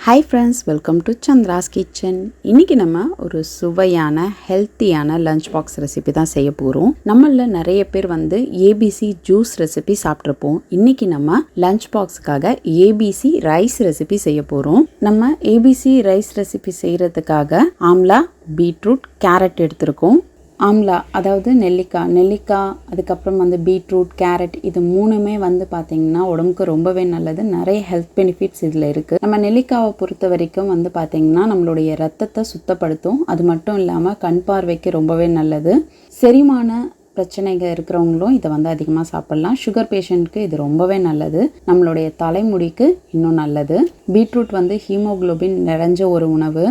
Hi friends welcome to Chandra's kitchen இன்றைக்கி நம்ம ஒரு சுவையான ஹெல்த்தியான லஞ்ச் பாக்ஸ் ரெசிபி தான் செய்ய போகிறோம் நம்மளில் நிறைய பேர் வந்து ஏபிசி ஜூஸ் ரெசிபி சாப்பிட்ருப்போம் இன்றைக்கி நம்ம லஞ்ச் பாக்ஸுக்காக ஏபிசி ரைஸ் ரெசிபி செய்ய போகிறோம் நம்ம ஏபிசி ரைஸ் ரெசிபி செய்கிறதுக்காக ஆம்லா பீட்ரூட் கேரட் எடுத்திருக்கோம். ஆம்லா அதாவது நெல்லிக்காய். நெல்லிக்காய் அதுக்கப்புறம் வந்து பீட்ரூட் கேரட் இது மூணுமே வந்து பார்த்திங்கன்னா உடம்புக்கு ரொம்பவே நல்லது. நிறைய ஹெல்த் பெனிஃபிட்ஸ் இதில் இருக்குது நம்ம நெல்லிக்காவை பொறுத்த வரைக்கும் வந்து பார்த்திங்கன்னா நம்மளுடைய ரத்தத்தை சுத்தப்படுத்தும். அது மட்டும் இல்லாமல் கண் பார்வைக்கு ரொம்பவே நல்லது. செரிமான பிரச்சனைகள் இருக்கிறவங்களும் இதை வந்து அதிகமாக சாப்பிட்லாம். சுகர் பேஷண்ட்க்கு இது ரொம்பவே நல்லது. நம்மளுடைய தலைமுடிக்கு இன்னும் நல்லது. பீட்ரூட் வந்து ஹீமோகுளோபின் நிறைஞ்ச ஒரு உணவு.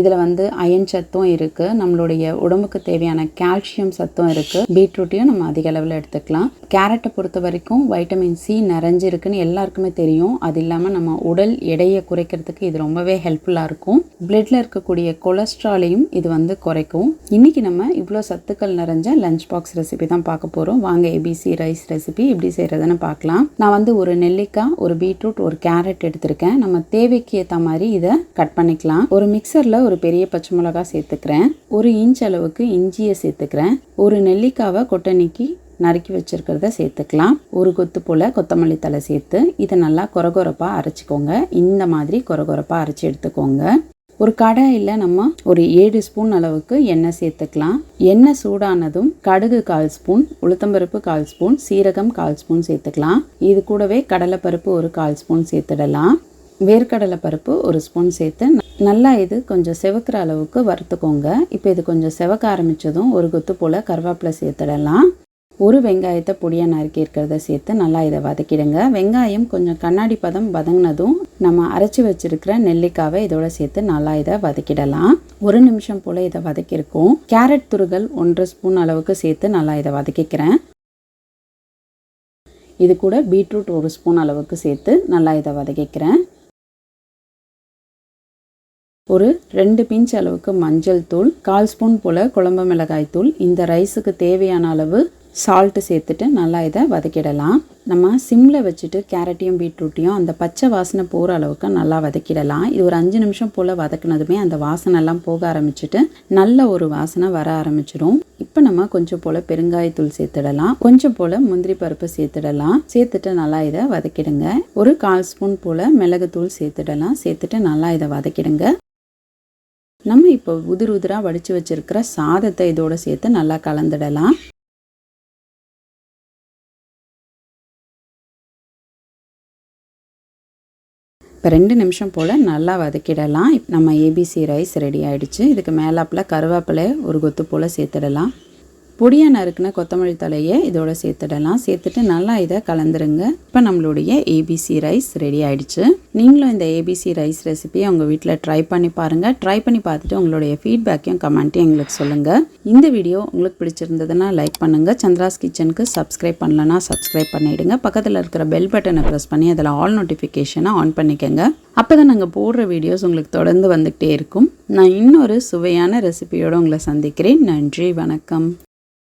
இதில் வந்து அயன் சத்தும் இருக்குது நம்மளுடைய உடம்புக்கு தேவையான கால்சியம் சத்தும் இருக்குது பீட்ரூட்டையும் நம்ம அதிக அளவில் எடுத்துக்கலாம். கேரட்டை பொறுத்த வரைக்கும் வைட்டமின் சி நிறைஞ்சிருக்குன்னு எல்லாருக்குமே தெரியும். அது இல்லாமல் நம்ம உடல் எடையை குறைக்கிறதுக்கு இது ரொம்பவே ஹெல்ப்ஃபுல்லாக இருக்கும். பிளட்டில் இருக்கக்கூடிய கொலஸ்ட்ராலையும் இது வந்து குறைக்கும். இன்றைக்கி நம்ம இவ்வளோ சத்துக்கள் நிறைஞ்ச லஞ்ச் பாக்ஸ் ரெசிபி தான் பார்க்க போகிறோம் வாங்க ஏபிசி ரைஸ் ரெசிபி எப்படி செய்கிறதுன்னு பார்க்கலாம். நான் வந்து ஒரு நெல்லிக்காய் ஒரு பீட்ரூட் ஒரு கேரட் எடுத்திருக்கேன். நம்ம தேவைக்கு ஏற்ற மாதிரி இதை கட் பண்ணிக்கலாம். ஒரு மிக்சரில் ஒரு பெரிய பச்சை மிளகாய் சேர்த்துக்கிறேன். ஒரு இன்ச் அளவுக்கு இஞ்சியை சேர்த்துக்கிறேன். ஒரு நெல்லிக்காவை கொட்டணிக்கு நறுக்கி வச்சிருக்கிறத சேர்த்துக்கலாம். ஒரு கொத்து போல் கொத்தமல்லி தலை சேர்த்து இதை நல்லா கொரகொரப்பாக அரைச்சிக்கோங்க. இந்த மாதிரி கொரகொரப்பாக அரைச்சி எடுத்துக்கோங்க. ஒரு கடாயில் நம்ம ஒரு ஏழு ஸ்பூன் அளவுக்கு எண்ணெய் சேர்த்துக்கலாம். எண்ணெய் சூடானதும் கடுகு கால் ஸ்பூன் உளுத்தம்பருப்பு கால் ஸ்பூன் சீரகம் கால் ஸ்பூன் சேர்த்துக்கலாம். இது கூடவே கடலைப்பருப்பு ஒரு கால் ஸ்பூன் சேர்த்துடலாம். வேர்க்கடலை பருப்பு ஒரு ஸ்பூன் சேர்த்து நல்லா இது கொஞ்சம் செவக்கிற அளவுக்கு வறுத்துக்கோங்க. இப்போ இது கொஞ்சம் செவக்க ஆரம்பித்ததும் ஒரு கொத்து போல் கருவேப்பிலை சேர்த்துடலாம். ஒரு வெங்காயத்தை பொடியாக நறுக்கி இருக்கிறத சேர்த்து நல்லா இதை வதக்கிடுங்க. வெங்காயம் கொஞ்சம் கண்ணாடி பதம் வதங்கினதும் நம்ம அரைச்சி வச்சிருக்கிற நெல்லிக்காவை இதோட சேர்த்து நல்லா இதை வதக்கிடலாம். ஒரு நிமிஷம் போல் இதை வதக்கியிருக்கோம். கேரட் துருகள் ஒன்றரை ஸ்பூன் அளவுக்கு சேர்த்து நல்லா இதை வதக்கிக்கிறேன். இது கூட பீட்ரூட் ஒரு ஸ்பூன் அளவுக்கு சேர்த்து நல்லா இதை வதக்கிக்கிறேன். ஒரு ரெண்டு பிஞ்ச் அளவுக்கு மஞ்சள் தூள் கால் ஸ்பூன் போல் குழம்பு மிளகாய் தூள். இந்த ரைஸுக்கு தேவையான அளவு சால்ட்டு சேர்த்துட்டு நல்லா இதை வதக்கிடலாம். நம்ம சிம்மில் வச்சுட்டு கேரட்டையும் பீட்ரூட்டையும் அந்த பச்சை வாசனை போகிற அளவுக்கு நல்லா வதக்கிடலாம். இது ஒரு அஞ்சு நிமிஷம் போல் வதக்குனதுமே அந்த வாசனைலாம் போக ஆரம்பிச்சுட்டு நல்ல ஒரு வாசனை வர ஆரம்பிச்சிடும் இப்போ நம்ம கொஞ்சம் போல் பெருங்காயத்தூள் சேர்த்துடலாம். கொஞ்சம் போல் முந்திரி பருப்பு சேர்த்துடலாம். சேர்த்துட்டு நல்லா இதை வதக்கிடுங்க. ஒரு கால் ஸ்பூன் போல் மிளகுத்தூள் சேர்த்துடலாம். சேர்த்துட்டு நல்லா இதை வதக்கிடுங்க. நம்ம இப்போ உதிர் உதிராக வடித்து வச்சிருக்கிற சாதத்தை இதோட சேர்த்து நல்லா கலந்துடலாம். இப்போ ரெண்டு நிமிஷம் போல் நல்லா வதக்கிடலாம். நம்ம ஏபிசி ரைஸ் ரெடி ஆகிடுச்சு இதுக்கு மேலாப்பில் கருவேப்பிலை ஒரு கொத்து போல் சேர்த்துடலாம். பொடியாக நறுக்குன கொத்தமல்லி தலையை இதோட சேர்த்துடலாம். சேர்த்துட்டு நல்லா இதை கலந்துருங்க. இப்போ நம்மளுடைய ஏபிசி ரைஸ் ரெடி ஆயிடுச்சு. நீங்களும் இந்த ஏபிசி ரைஸ் ரெசிபியை உங்கள் வீட்டில் ட்ரை பண்ணி பாருங்கள் ட்ரை பண்ணி பார்த்துட்டு உங்களுடைய ஃபீட்பேக்கையும் கமெண்ட்டையும் எங்களுக்கு சொல்லுங்கள் இந்த வீடியோ உங்களுக்கு பிடிச்சிருந்ததுன்னா லைக் பண்ணுங்கள் சந்திராஸ் கிச்சனுக்கு சப்ஸ்கிரைப் பண்ணலன்னா சப்ஸ்கிரைப் பண்ணிவிடுங்க பக்கத்தில் இருக்கிற பெல் பட்டனை ப்ரெஸ் பண்ணி அதில் ஆல் நோட்டிஃபிகேஷனை ஆன் பண்ணிக்கோங்க. அப்போ தான் நாங்கள் போடுற வீடியோஸ் உங்களுக்கு தொடர்ந்து வந்துகிட்டே இருக்கும். நான் இன்னொரு சுவையான ரெசிபியோடு உங்களை சந்திக்கிறேன். நன்றி வணக்கம்.